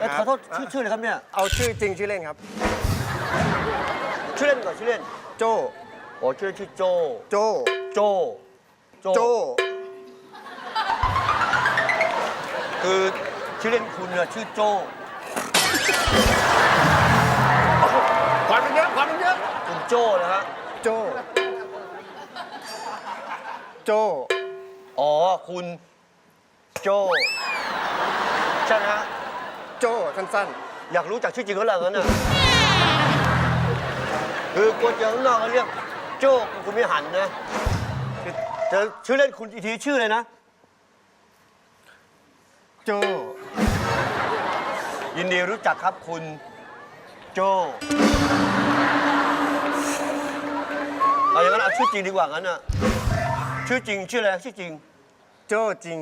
เอ้ยขอโทษชื่อชื่ออะไรครับเนี่ย เอาชื่อจริงชื่อเล่นครับ ชื่อเล่นก่อนชื่อเล่นโจโอ้ชื่อเล่นชื่อโจ โจ โจ โจ คือชื่อเล่นคุณเนี่ยชื่อโจควันมันเยอะควันมันเยอะ คุณโจนะฮะ โจ โจ อ๋อ คุณโจ ใช่ไหมฮะโจ สั้นอยากรู้จักชื่อจริงเขาเหรองั้นน่ะคือกวนเจอข้างนอกเขาเรียกโจ้คุณไม่หันนะแต่ชื่อเล่นคุณอีทีชื่อเลยนะ โจ ยินดีรู้จักครับคุณ โจเอาอย่างนั้นเอาชื่อจริงดีกว่างั้นน่ะชื่อจริงชื่ออะไรชื่อจริง โจจริง